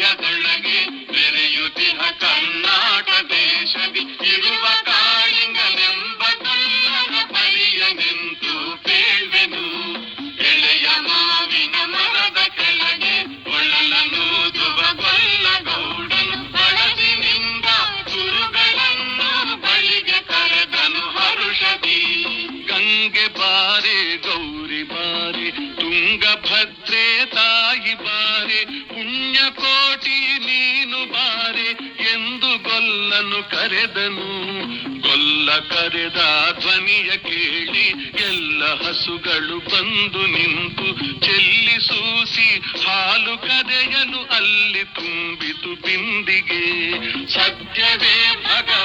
ಎದೊಳಗೆ ಬೆರೆಯುತ್ತಿಹ ಕರ್ನಾಟ ದೇಶದಿ ಇರುವ ಕಾಳಿಂಗನೆಂಬ ಕಲ್ಲರ ಪರಿಯ ನಿಂತು ಎಳೆಯ ಮಾವಿನ ಮರದ ಕೆಳಗೆ ಒಳಲ ನೂದುವ ಕೊಲ್ಲ ಗೌಡನು ಬಳಲಿನಿಂದ ಗುರುಗಳನ್ನು ಬಳಿಗೆ ಕರೆದನು ಹರುಷದಿ. ಗಂಗೆ ಬಾರಿ, ಗೌರಿ ಬಾರಿ ತುಂಗಭದ್ರೆ ತಾಯಿ ಬಾರಿ ಪುಣ್ಯಕೋಟಿ ನೀನು ಬಾರೆ ಎಂದು ಗೊಲ್ಲನು ಕರೆದನು. ಗೊಲ್ಲ ಕರೆದ ಧ್ವನಿಯ ಕೇಳಿ ಎಲ್ಲ ಹಸುಗಳು ಬಂದು ನಿಂತು ಚೆಲ್ಲಿ ಸೂಸಿ ಹಾಲು ಕದೆಯನು ಅಲ್ಲಿ ತುಂಬಿತು ಬಿಂದಿಗೆ. ಸತ್ಯವೇ ಭಗವಂತನೆಂದ